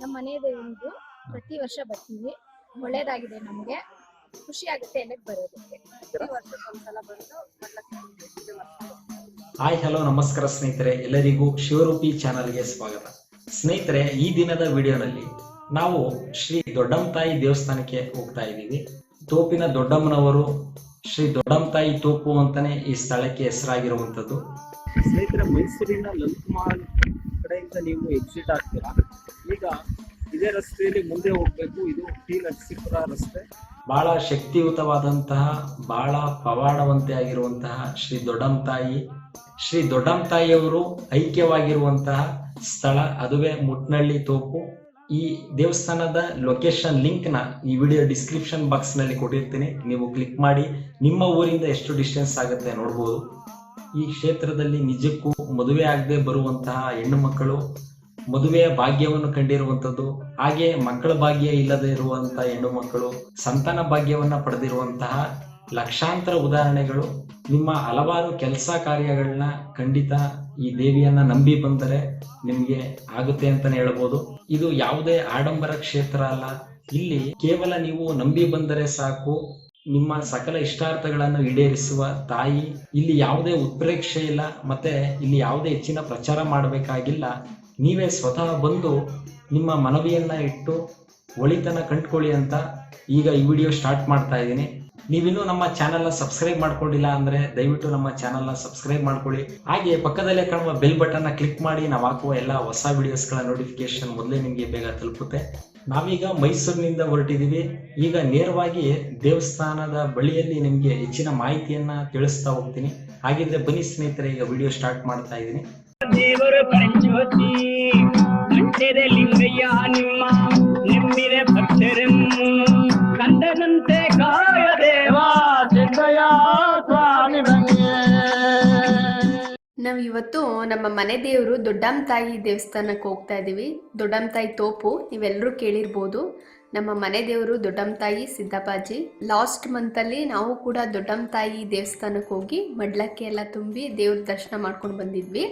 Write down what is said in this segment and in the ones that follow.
ನಮ್ಮ ಮನೆ ದೇವಿಂದು ಪ್ರತಿ ವರ್ಷ ಬರ್ತೀವಿ. ಒಳ್ಳೇದಾಗಿದೆ ನಮ್ಗೆ. ಖುಷಿ ಆಗುತ್ತೆ ಎಲ್ಲಿಗೆ ಬರೋದಕ್ಕೆ. ಪ್ರತಿ ವರ್ಷಕ್ಕೊಂದ್ಸಲ ಬಂದು ಹಾಯ್ ಹಲೋ ನಮಸ್ಕಾರ ಸ್ನೇಹಿತರೆ. ಎಲ್ಲರಿಗೂ ಶಿವರೂಪಿ ಚಾನಲ್ಗೆ ಸ್ವಾಗತ. ಸ್ನೇಹಿತರೆ ಈ ದಿನದ ವಿಡಿಯೋನಲ್ಲಿ ನಾವು ಶ್ರೀ ದೊಡ್ಡಮ್ಮತಾಯಿ ದೇವಸ್ಥಾನಕ್ಕೆ ಹೋಗ್ತಾ ಇದ್ದೀವಿ. ತೋಪಿನ ದೊಡ್ಡಮ್ಮನವರು ಶ್ರೀ ದೊಡ್ಡಮ್ಮತಾಯಿ ತೋಪು ಅಂತಾನೆ ಈ ಸ್ಥಳಕ್ಕೆ ಹೆಸರಾಗಿರುವಂಥದ್ದು. ಸ್ನೇಹಿತರೆ ಮೈಸೂರಿನ ಲಲಿತಮಹಲ್ ಕಡೆಯಿಂದ ನೀವು ಎಕ್ಸಿಟ್ ಆಗ್ತೀರಾ? ಈಗ ಇದೇ ರಸ್ತೆಯಲ್ಲಿ ಮುಂದೆ ಹೋಗ್ಬೇಕು. ಇದು ಟಿ ನರಸೀಪುರ ರಸ್ತೆ. ಬಹಳ ಶಕ್ತಿಯುತವಾದಂತಹ, ಬಹಳ ಪವಾಡವಂತೆ ಆಗಿರುವಂತಹ ಶ್ರೀ ದೊಡ್ಡಮ್ಮತಾಯಿ ಶ್ರೀ ದೊಡ್ಡಂತಾಯಿಯವರು ಐಕ್ಯವಾಗಿರುವಂತಹ ಸ್ಥಳ, ಅದುವೇ ಮುಟ್ನಳ್ಳಿ ತೋಪು. ಈ ದೇವಸ್ಥಾನದ ಲೊಕೇಶನ್ ಲಿಂಕ್ನ ಈ ವಿಡಿಯೋ ಡಿಸ್ಕ್ರಿಪ್ಷನ್ ಬಾಕ್ಸ್ನಲ್ಲಿ ಕೊಟ್ಟಿರ್ತೀನಿ. ನೀವು ಕ್ಲಿಕ್ ಮಾಡಿ, ನಿಮ್ಮ ಊರಿಂದ ಎಷ್ಟು ಡಿಸ್ಟೆನ್ಸ್ ಆಗುತ್ತೆ ನೋಡ್ಬೋದು. ಈ ಕ್ಷೇತ್ರದಲ್ಲಿ ನಿಜಕ್ಕೂ ಮದುವೆ ಆಗದೆ ಬರುವಂತಹ ಹೆಣ್ಣು ಮಕ್ಕಳು ಮದುವೆಯ ಭಾಗ್ಯವನ್ನು ಕಂಡಿರುವಂತದ್ದು ಹಾಗೆ ಮಕ್ಕಳ ಭಾಗ್ಯ ಇಲ್ಲದೆ ಇರುವಂತಹ ಹೆಣ್ಣು ಮಕ್ಕಳು, ಸಂತಾನ ಭಾಗ್ಯವನ್ನ ಪಡೆದಿರುವಂತಹ ಲಕ್ಷಾಂತರ ಉದಾಹರಣೆಗಳು, ನಿಮ್ಮ ಹಲವಾರು ಕೆಲಸ ಕಾರ್ಯಗಳನ್ನ ಖಂಡಿತ ಈ ದೇವಿಯನ್ನ ನಂಬಿ ಬಂದರೆ ನಿಮ್ಗೆ ಆಗುತ್ತೆ ಅಂತಾನೆ ಹೇಳ್ಬೋದು. ಇದು ಯಾವುದೇ ಆಡಂಬರ ಕ್ಷೇತ್ರ ಅಲ್ಲ. ಇಲ್ಲಿ ಕೇವಲ ನೀವು ನಂಬಿ ಬಂದರೆ ಸಾಕು ನಿಮ್ಮ ಸಕಲ ಇಷ್ಟಾರ್ಥಗಳನ್ನು ಈಡೇರಿಸುವ ತಾಯಿ ಇಲ್ಲಿ ಯಾವುದೇ ಉತ್ಪ್ರೇಕ್ಷೆ ಇಲ್ಲ, ಮತ್ತೆ ಇಲ್ಲಿ ಯಾವುದೇ ಹೆಚ್ಚಿನ ಪ್ರಚಾರ ಮಾಡಬೇಕಾಗಿಲ್ಲ. ನೀವೇ ಸ್ವತಃ ಬಂದು ನಿಮ್ಮ ಮನವಿಯನ್ನ ಇಟ್ಟು ಒಳಿತನ ಕಂಡ್ಕೊಳ್ಳಿ ಅಂತ ಈಗ ಈ ವಿಡಿಯೋ ಸ್ಟಾರ್ಟ್ ಮಾಡ್ತಾ ಇದ್ದೀನಿ. ನೀವಿನ್ನೂ ನಮ್ಮ ಚಾನೆಲ್ನ ಸಬ್ಸ್ಕ್ರೈಬ್ ಮಾಡ್ಕೊಂಡಿಲ್ಲ ಅಂದ್ರೆ ದಯವಿಟ್ಟು ನಮ್ಮ ಚಾನೆಲ್ನ ಸಬ್ಸ್ಕ್ರೈಬ್ ಮಾಡ್ಕೊಳ್ಳಿ. ಹಾಗೆ ಪಕ್ಕದಲ್ಲೇ ಕಾಣುವ ಬೆಲ್ ಬಟನ್ನ ಕ್ಲಿಕ್ ಮಾಡಿ ನಾವು ಹಾಕುವ ಎಲ್ಲ ಹೊಸ ವಿಡಿಯೋಸ್ಗಳ ನೋಟಿಫಿಕೇಶನ್ ಮೊದಲೇ ನಿಮಗೆ ಬೇಗ ತಲುಪುತ್ತೆ. ನಾವೀಗ ಮೈಸೂರಿನಿಂದ ಹೊರಟಿದ್ದೀವಿ. ಈಗ ನೇರವಾಗಿ ದೇವಸ್ಥಾನದ ಬಳಿಯಲ್ಲಿ ನಿಮಗೆ ಹೆಚ್ಚಿನ ಮಾಹಿತಿಯನ್ನ ತಿಳಿಸ್ತಾ ಹೋಗ್ತೀನಿ. ಹಾಗಿದ್ರೆ ಬನ್ನಿ ಸ್ನೇಹಿತರೆ, ಈಗ ವಿಡಿಯೋ ಸ್ಟಾರ್ಟ್ ಮಾಡ್ತಾ ಇದ್ದೀನಿ. ನಾವು ಇವತ್ತು ನಮ್ಮ ಮನೆ ದೇವರು ದೊಡ್ಡಮ್ಮ ತಾಯಿ ದೇವಸ್ಥಾನಕ್ಕೆ ಹೋಗ್ತಾ ಇದ್ದೀವಿ ದೊಡ್ಡಮ್ಮ ತಾಯಿ ತೋಪು ನೀವೆಲ್ಲರೂ ಕೇಳಿರ್ಬೋದು. ನಮ್ಮ ಮನೆ ದೇವರು ದೊಡ್ಡಮ್ಮ ತಾಯಿ ಸಿದ್ದಪ್ಪಾಜಿ. ಲಾಸ್ಟ್ ಮಂತಲ್ಲಿ ನಾವು ಕೂಡ ದೊಡ್ಡಮ್ಮ ತಾಯಿ ದೇವಸ್ಥಾನಕ್ಕೆ ಹೋಗಿ ಮಡ್ಲಕ್ಕೆ ಎಲ್ಲ ತುಂಬಿ ದೇವ್ರ ದರ್ಶನ ಮಾಡ್ಕೊಂಡು ಬಂದಿದ್ವಿ.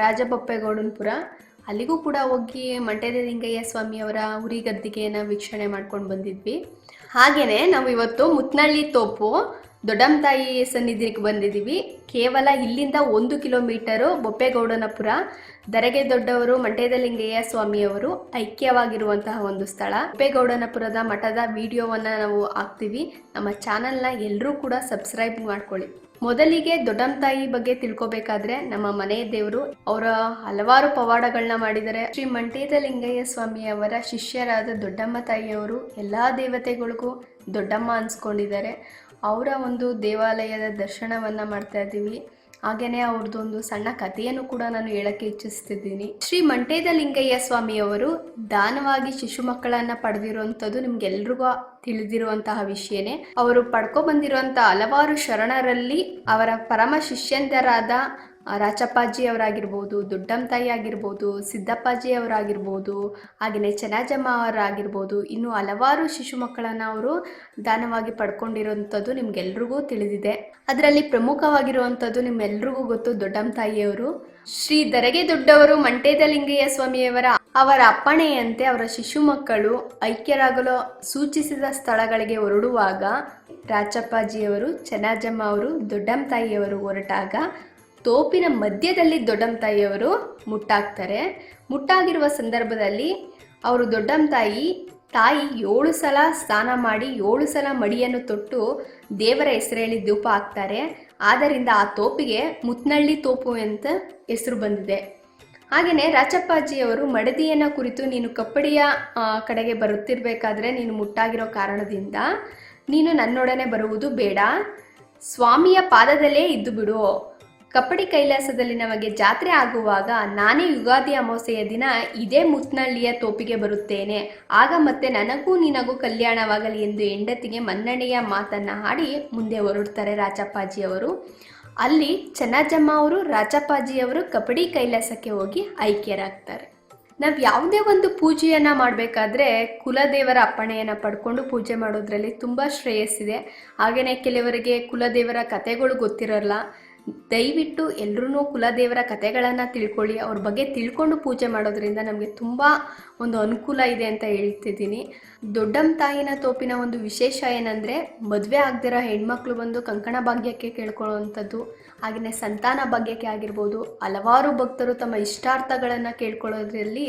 ರಾಜಬೊಪ್ಪೇಗೌಡನ್ಪುರ ಅಲ್ಲಿಗೂ ಕೂಡ ಹೋಗಿ ಮಂಡ್ಯದ ಲಿಂಗಯ್ಯ ಸ್ವಾಮಿಯವರ ಉರಿ ಗದ್ದಿಗೆಯನ್ನು ವೀಕ್ಷಣೆ ಮಾಡ್ಕೊಂಡು ಬಂದಿದ್ವಿ. ಹಾಗೆಯೇ ನಾವು ಇವತ್ತು ಮುತ್ನಳ್ಳಿ ತೋಪು ದೊಡ್ಡಮ್ಮ ತಾಯಿ ಸನ್ನಿಧಿಗೆ ಬಂದಿದ್ದೀವಿ. ಕೇವಲ ಇಲ್ಲಿಂದ ಒಂದು ಕಿಲೋಮೀಟರು ಬೊಪ್ಪೇಗೌಡನಪುರ ದರಗೆ ದೊಡ್ಡವರು ಮಂಡ್ಯದಲಿಂಗಯ್ಯ ಸ್ವಾಮಿಯವರು ಐಕ್ಯವಾಗಿರುವಂತಹ ಒಂದು ಸ್ಥಳ. ಬೊಪ್ಪೇಗೌಡನಪುರದ ಮಠದ ವಿಡಿಯೋವನ್ನು ನಾವು ಹಾಕ್ತೀವಿ. ನಮ್ಮ ಚಾನಲ್ನ ಎಲ್ಲರೂ ಕೂಡ ಸಬ್ಸ್ಕ್ರೈಬ್ ಮಾಡ್ಕೊಳ್ಳಿ. ಮೊದಲಿಗೆ ದೊಡ್ಡಮ್ಮ ತಾಯಿ ಬಗ್ಗೆ ತಿಳ್ಕೊಬೇಕಾದ್ರೆ ನಮ್ಮ ಮನೆ ದೇವರು ಅವರ ಹಲವಾರು ಪವಾಡಗಳನ್ನ ಮಾಡಿದರೆ ಶ್ರೀ ಮಂಟೇದಲಿಂಗಯ್ಯ ಸ್ವಾಮಿಯವರ ಶಿಷ್ಯರಾದ ದೊಡ್ಡಮ್ಮ ತಾಯಿಯವರು ಎಲ್ಲ ದೇವತೆಗಳಿಗೂ ದೊಡ್ಡಮ್ಮ ಅನ್ಸ್ಕೊಂಡಿದ್ದಾರೆ. ಅವರ ಒಂದು ದೇವಾಲಯದ ದರ್ಶನವನ್ನ ಮಾಡ್ತಾ ಇದ್ದೀವಿ. ಹಾಗೇನೆ ಅವ್ರದ್ದೊಂದು ಸಣ್ಣ ಕಥೆಯನ್ನು ಕೂಡ ನಾನು ಹೇಳಕ್ಕೆ ಇಚ್ಛಿಸ್ತಿದ್ದೀನಿ. ಶ್ರೀ ಮಂಟೇದ ಲಿಂಗಯ್ಯ ಸ್ವಾಮಿಯವರು ದಾನವಾಗಿ ಶಿಶು ಮಕ್ಕಳನ್ನ ಪಡೆದಿರುವಂಥದ್ದು ನಿಮ್ಗೆಲ್ರಿಗೂ ತಿಳಿದಿರುವಂತಹ ವಿಷಯನೇ. ಅವರು ಪಡ್ಕೊ ಬಂದಿರುವಂತಹ ಹಲವಾರು ಶರಣರಲ್ಲಿ ಅವರ ಪರಮ ಶಿಷ್ಯಂದರಾದ ರಾಚಪ್ಪಾಜಿ ಅವರಾಗಿರ್ಬೋದು ದೊಡ್ಡಮ್ಮ ತಾಯಿ ಆಗಿರ್ಬೋದು ಸಿದ್ದಪ್ಪಾಜಿ ಅವರಾಗಿರ್ಬೋದು ಹಾಗೆಯೇ ಚೆನ್ನಾಜಮ್ಮ ಅವರಾಗಿರ್ಬೋದು ಇನ್ನು ಹಲವಾರು ಶಿಶು ಮಕ್ಕಳನ್ನು ಅವರು ದಾನವಾಗಿ ಪಡ್ಕೊಂಡಿರುವಂಥದ್ದು ನಿಮ್ಗೆಲ್ರಿಗೂ ತಿಳಿದಿದೆ. ಅದರಲ್ಲಿ ಪ್ರಮುಖವಾಗಿರುವಂಥದ್ದು ನಿಮ್ಮೆಲ್ರಿಗೂ ಗೊತ್ತು ದೊಡ್ಡಮ್ಮ ತಾಯಿಯವರು ಶ್ರೀ ದರಗೆ ದೊಡ್ಡವರು ಮಂಟೇದ ಲಿಂಗಯ್ಯ ಸ್ವಾಮಿಯವರ ಅವರ ಅಪ್ಪಣೆಯಂತೆ ಅವರ ಶಿಶು ಮಕ್ಕಳು ಐಕ್ಯರಾಗಲು ಸೂಚಿಸಿದ ಸ್ಥಳಗಳಿಗೆ ಹೊರಡುವಾಗ ರಾಚಪ್ಪಾಜಿಯವರು ಚೆನ್ನಾಜಮ್ಮ ಅವರು ದೊಡ್ಡಮ್ಮ ತಾಯಿಯವರು ಹೊರಟಾಗ ತೋಪಿನ ಮಧ್ಯದಲ್ಲಿ ದೊಡ್ಡಮ್ಮ ತಾಯಿಯವರು ಮುಟ್ಟಾಗ್ತಾರೆ. ಮುಟ್ಟಾಗಿರುವ ಸಂದರ್ಭದಲ್ಲಿ ಅವರು ದೊಡ್ಡಮ್ಮ ತಾಯಿ ತಾಯಿ ಏಳು ಸಲ ಸ್ನಾನ ಮಾಡಿ ಏಳು ಸಲ ಮಡಿಯನ್ನು ತೊಟ್ಟು ದೇವರ ಹೆಸರೇಳಿ ಧೂಪ ಹಾಕ್ತಾರೆ. ಆದ್ದರಿಂದ ಆ ತೋಪಿಗೆ ಮುತ್ನಳ್ಳಿ ತೋಪು ಅಂತ ಹೆಸರು ಬಂದಿದೆ. ಹಾಗೆಯೇ ರಾಚಪ್ಪಾಜಿಯವರು ಮಡದಿಯನ್ನು ಕುರಿತು ನೀನು ಕಪ್ಪಡಿಯ ಕಡೆಗೆ ಬರುತ್ತಿರಬೇಕಾದ್ರೆ ನೀನು ಮುಟ್ಟಾಗಿರೋ ಕಾರಣದಿಂದ ನೀನು ನನ್ನೊಡನೆ ಬರುವುದು ಬೇಡ. ಸ್ವಾಮಿಯ ಪಾದದಲ್ಲೇ ಇದ್ದು ಬಿಡು. ಕಪ್ಪಡಿ ಕೈಲಾಸದಲ್ಲಿ ನಮಗೆ ಜಾತ್ರೆ ಆಗುವಾಗ ನಾನೇ ಯುಗಾದಿ ಅಮಾವಾಸ್ಯೆಯ ದಿನ ಇದೇ ಮುತ್ನಳ್ಳಿಯ ತೋಪಿಗೆ ಬರುತ್ತೇನೆ. ಆಗ ಮತ್ತೆ ನನಗೂ ನಿನಗೂ ಕಲ್ಯಾಣವಾಗಲಿ ಎಂದು ಹೆಂಡತಿಗೆ ಮನ್ನಣೆಯ ಮಾತನ್ನ ಹಾಡಿ ಮುಂದೆ ಹೊರಡ್ತಾರೆ ರಾಚಪ್ಪಾಜಿಯವರು ಅಲ್ಲಿ ಚೆನ್ನಜಮ್ಮ ಅವರು ರಾಚಪ್ಪಾಜಿಯವರು ಕಬಡ್ಡಿ ಕೈಲಾಸಕ್ಕೆ ಹೋಗಿ ಐಕ್ಯರಾಗ್ತಾರೆ. ನಾವು ಯಾವುದೇ ಒಂದು ಪೂಜೆಯನ್ನು ಮಾಡಬೇಕಾದ್ರೆ ಕುಲದೇವರ ಅಪ್ಪಣೆಯನ್ನು ಪಡ್ಕೊಂಡು ಪೂಜೆ ಮಾಡೋದ್ರಲ್ಲಿ ತುಂಬ ಶ್ರೇಯಸ್ಸಿದೆ. ಹಾಗೆಯೇ ಕೆಲವರಿಗೆ ಕುಲದೇವರ ಕಥೆಗಳು ಗೊತ್ತಿರೋಲ್ಲ. ದಯವಿಟ್ಟು ಎಲ್ಲರೂ ಕುಲದೇವರ ಕಥೆಗಳನ್ನು ತಿಳ್ಕೊಳ್ಳಿ, ಅವ್ರ ಬಗ್ಗೆ ತಿಳ್ಕೊಂಡು ಪೂಜೆ ಮಾಡೋದ್ರಿಂದ ನಮಗೆ ತುಂಬ ಒಂದು ಅನುಕೂಲ ಇದೆ ಅಂತ ಹೇಳ್ತಿದ್ದೀನಿ. ದೊಡ್ಡಮ್ಮ ತಾಯಿನ ತೋಪಿನ ಒಂದು ವಿಶೇಷ ಏನಂದರೆ, ಮದುವೆ ಆಗದಿರೋ ಹೆಣ್ಮಕ್ಳು ಬಂದು ಕಂಕಣ ಭಾಗ್ಯಕ್ಕೆ ಕೇಳ್ಕೊಳ್ಳೋವಂಥದ್ದು ಹಾಗೆಯೇ ಸಂತಾನ ಭಾಗ್ಯಕ್ಕೆ ಆಗಿರ್ಬೋದು, ಹಲವಾರು ಭಕ್ತರು ತಮ್ಮ ಇಷ್ಟಾರ್ಥಗಳನ್ನು ಕೇಳ್ಕೊಳ್ಳೋದ್ರಲ್ಲಿ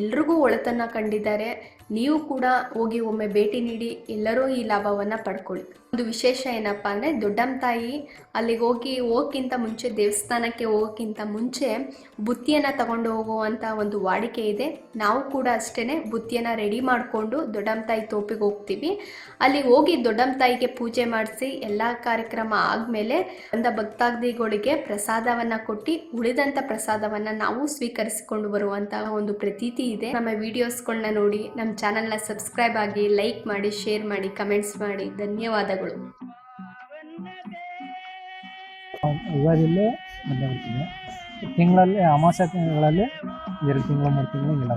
ಎಲ್ರಿಗೂ ಒಳತನ್ನು ಕಂಡಿದ್ದಾರೆ. ನೀವು ಕೂಡ ಹೋಗಿ ಒಮ್ಮೆ ಭೇಟಿ ನೀಡಿ, ಎಲ್ಲರೂ ಈ ಲಾಭವನ್ನು ಪಡ್ಕೊಳ್ಳಿ. ಒಂದು ವಿಶೇಷ ಏನಪ್ಪ ಅಂದರೆ, ದೊಡ್ಡಮ್ಮ ತಾಯಿ ಅಲ್ಲಿಗೆ ಹೋಗಿ, ಹೋಗೋಕ್ಕಿಂತ ಮುಂಚೆ, ದೇವಸ್ಥಾನಕ್ಕೆ ಹೋಗೋಕ್ಕಿಂತ ಮುಂಚೆ ಬುತ್ತಿಯನ್ನು ತಗೊಂಡು ಹೋಗುವಂಥ ಒಂದು ವಾಡಿಕೆ ಇದೆ. ನಾವು ಕೂಡ ಅಷ್ಟೇ ಬುತ್ತಿಯನ್ನು ರೆಡಿ ಮಾಡಿಕೊಂಡು ದೊಡ್ಡಮ್ಮ ತಾಯಿ ತೋಪಿಗೆ ಹೋಗ್ತೀವಿ. ಅಲ್ಲಿ ಹೋಗಿ ದೊಡ್ಡಮ್ಮ ತಾಯಿಗೆ ಪೂಜೆ ಮಾಡಿಸಿ, ಎಲ್ಲ ಕಾರ್ಯಕ್ರಮ ಆದಮೇಲೆ ಬಂದ ಭಕ್ತಾದಿಗಳಿಗೆ ಪ್ರಸಾದವನ್ನು ಕೊಟ್ಟು ಉಳಿದಂಥ ಪ್ರಸಾದವನ್ನು ನಾವು ಸ್ವೀಕರಿಸಿಕೊಂಡು ಬರುವಂತಹ ಒಂದು ಪ್ರತೀತಿ ಇದೆ. ನಮ್ಮ ವಿಡಿಯೋಸ್ಗಳನ್ನ ನೋಡಿ, ನಮ್ಮ ಚಾನಲ್ನ ಸಬ್ಸ್ಕ್ರೈಬ್ ಆಗಿ ಲೈಕ್ ಮಾಡಿ, ಶೇರ್ ಮಾಡಿ, ಕಮೆಂಟ್ಸ್ ಮಾಡಿ. ಧನ್ಯವಾದಗಳು. ಬಂದೇ ತಿಂಗಳಲ್ಲಿ, ಅಮಾವಾಸ್ಯ ತಿಂಗಳಲ್ಲಿ ಎರಡು ತಿಂಗಳು, ಮೂರು ತಿಂಗಳು ಹಿಂಗೆಲ್ಲ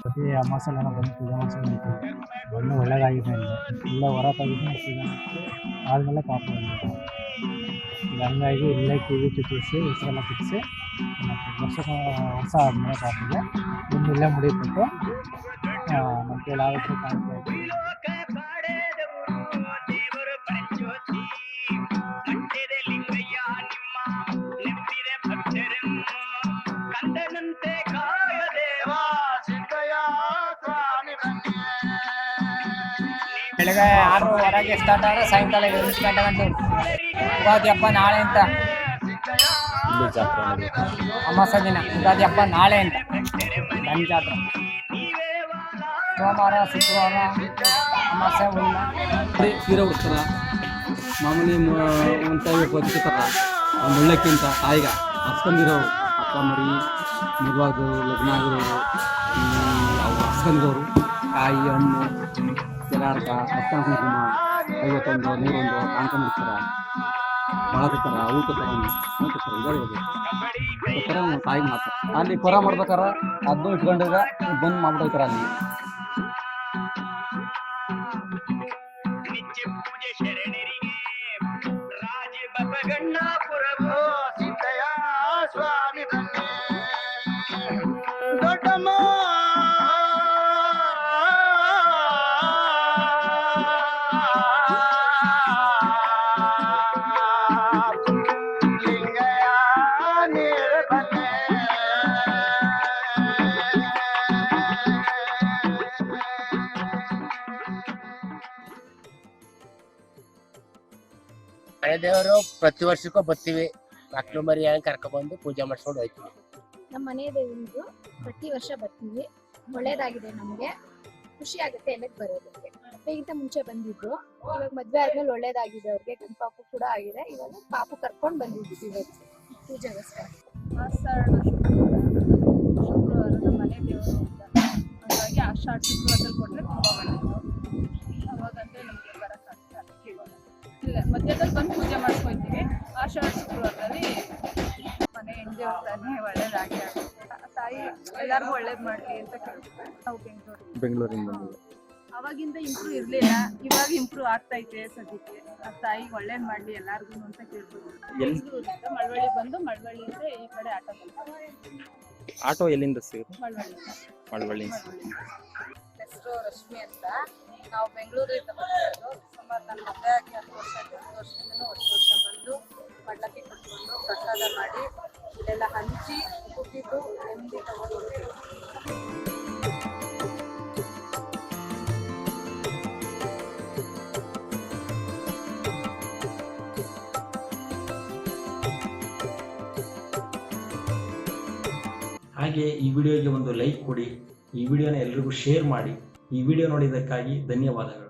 ಪ್ರತಿ ಅಮಾವಾಸ್ಯೆಲ್ಲ ಬಂದು ಪೂಜೆ ಮಾಡಿಸ್ಕೊಂಡು ಬರ್ತೀವಿ ಒಳ್ಳೆ ಒಳ್ಳೇದಾಗಿದೆ ಅಲ್ಲಿ ಇಲ್ಲ ಹೊರ ತೆಗೆದು ಆದಮೇಲೆ ಪಾಪ ಹಂಗಾಗಿ ಇಲ್ಲೇ ಕಿವಿ ಚುಚ್ಚಿಸಿ ಹೆಸರೆಲ್ಲ ಚುಚ್ಚಿಸಿ, ಮತ್ತು ವರ್ಷ ವರ್ಷ ಆದಮೇಲೆ ಪಾಪಿಗೆ ಬಂದು ಇಲ್ಲೇ ಮುಡಿಬಿಟ್ಟು ನಮ್ಮ ಕೈಲಿ ಆಗುತ್ತೆ ಕಾಣ್ತಾ ಬೆಳಗ್ಗೆ ಆರೂವರೆಗೆ ಸ್ಟಾರ್ಟ್ ಆದರೆ ಸಾಯಂಕಾಲ ಎಂಟು ಗಂಟೆ ಗಂಟೆ ಯುಗಾದಿ ಹಬ್ಬ ನಾಳೆ ಅಂತ. ಅಮಾವಾಸ್ಯ ದಿನ. ಯುಗಾದಿ ಹಬ್ಬ ನಾಳೆ ಅಂತ. ನನ್ನ ಜಾತ್ರೆ. ಸೋಮವಾರ, ಶುಕ್ರವಾರ, ಅಮಾವಾಸ್ಯೆ, ಹುಣ್ಣಿಮೆ. ಸೀರೆ ಉಡ್ತಾರ ಮಾಮೂಲಿ ಒಂದು ಬದುಕ್ತಾರ ಮುಳ್ಳಕ್ಕಿಂತ ತಾಯಿಗ ಹಸ್ಕೊಂಡಿರೋರು ಅಪ್ಪ ಮರಿ ಮದುವಾದ್ರು ಲಗ್ನ ಆಗಿರೋರು ಹಸ್ಕೊಂಡಿರೋರು ಕಾಯಿ ಹಣ್ಣು ಜಲಾರ್ಕ ಅರ್ಕನ ಕುಂಕುಮ ಐವತ್ತೊಂದು, ನೂರೊಂದು ಕಾಣ್ಕೊಂಡ್ಬಿಡ್ತಾರ ಬಳಕತ್ತಾರ ಊಟತ್ತಾರ ನೋಡ್ತಾರ ಇದಾರೆ ಥರ ತಾಯಿಗೆ ಮಾತ್ರ. ಅಲ್ಲಿ ಕೊರ ಮಾಡ್ಬೇಕಾರ ಅದನ್ನು ಇಟ್ಕೊಂಡಾಗ ಬಂದ್ ಮಾಡ್ಬಿಡ್ತಾರ ಅಲ್ಲಿ. ಮನೆ ದೇವರು ಪ್ರತಿ ವರ್ಷಕ್ಕೂ ಬರ್ತೀವಿ. ಅಕ್ಟೋಬರ್ ಮರಿ ಹೆಂಗ್ ಕರ್ಕೊಂಡ್ಬಂದು ಪೂಜೆ ಮಾಡಿಸ್ಕೊಂಡು ಹೋಯ್ತೀವಿ. ನಮ್ಮ ಮನೆ ದೇವರು ಪ್ರತಿ ವರ್ಷ ಬರ್ತೀವಿ. ಒಳ್ಳೇದಾಗಿದೆ ನಮ್ಗೆ. ಖುಷಿ ಆಗುತ್ತೆ ಎಲ್ಲಕ್ಕೆ ಬರೋದಕ್ಕೆ. ಮದ್ವೆಗಿಂತ ಮುಂಚೆ ಬಂದಿದ್ದು ಇವಾಗ ಮದ್ವೆ ಆದ್ಮೇಲೆ ಒಳ್ಳೇದಾಗಿದೆ ಅವ್ರಿಗೆ. ಗಂಡ್ ಪಾಪು ಕೂಡ ಆಗಿದೆ. ಇವಾಗ ಪಾಪು ಕರ್ಕೊಂಡು ಬಂದಿದ್ದೀವಿ ಇವತ್ತು ಪೂಜೆಗೋಸ್ಕರ ಆಷಾಢ ಶುಕ್ರವಾರ. ಶುಕ್ರವಾರ ನಮ್ಮ ಮನೆ ದೇವರು ಅಂತ ಹಾಗಾಗಿ ಆಷಾಢ ಶುಕ್ರವಾರದಲ್ಲಿ ಕೊಟ್ಟರೆ ತುಂಬ ಒಳ್ಳೆಯದು ಮಧ್ಯದಲ್ಲಿ ಬಂದು ಪೂಜೆ ಮಾಡ್ಕೊಳ್ತೀವಿ ಆಷಾಢ ಶುಕ್ರವಾರದಲ್ಲಿ ಮನೆ ಎಂಜಾಯ್ ತಾನೇ ಒಳ್ಳೇದಾಗಿ ತಾಯಿ ಎಲ್ಲರಿಗೂ ಒಳ್ಳೇದು ಮಾಡಲಿ ಅಂತ ಕೇಳ್ತೀವಿ ನಾವು ಬೆಂಗಳೂರು ಬೆಂಗಳೂರಿಂದ ಅವಾಗಿಂದ ಇಂಪ್ರೂವ್ ಇರಲಿಲ್ಲ. ಇವಾಗ ಇಂಪ್ರೂವ್ ಆಗ್ತೈತೆ ಸದ್ಯಕ್ಕೆ. ಆ ತಾಯಿಗೆ ಒಳ್ಳೇದು ಮಾಡಲಿ ಎಲ್ಲರಿಗೂ ಅಂತ ಕೇಳ್ಬೋದು. ಬೆಂಗಳೂರಿಂದ ಮಳವಳ್ಳಿ ಬಂದು ಮಳವಳ್ಳಿಯಿಂದ ಈ ಕಡೆ ಆಟೋ ಬಂದು. ಆಟೋ ಎಲ್ಲಿಂದ ಸಿಗುತ್ತೆ? ಮಳವಳ್ಳಿ. ಮಳವಳ್ಳಿ ಹೆಸರು ರಶ್ಮಿ ಅಂತ. ನಾವು ಬೆಂಗಳೂರಿಂದ ಬಂದಿರೋದು. ಸುಮಾರು ನನ್ನ ಮದುವೆ ಆಗಿ ಹತ್ತು ವರ್ಷ. ಹತ್ತು ವರ್ಷದಿಂದ ವರ್ಷ ವರ್ಷ ಬಂದು ಮಡ್ಲಕ್ಕಿ ಕಟ್ಕೊಂಡು ಪ್ರಸಾದ ಮಾಡಿ ಇಲ್ಲೆಲ್ಲ ಹಂಚಿ ಕುಟ್ಟಿದ್ದು ನೆಮ್ಮದಿ ತಗೊಂಡು ಹಾಗೆ ಈ ವಿಡಿಯೋಗೆ ಒಂದು ಲೈಕ್ ಕೊಡಿ, ಈ ವಿಡಿಯೋನ ಎಲ್ರಿಗೂ ಶೇರ್ ಮಾಡಿ, ಈ ವಿಡಿಯೋ ನೋಡಿದ್ದಕ್ಕಾಗಿ ಧನ್ಯವಾದಗಳು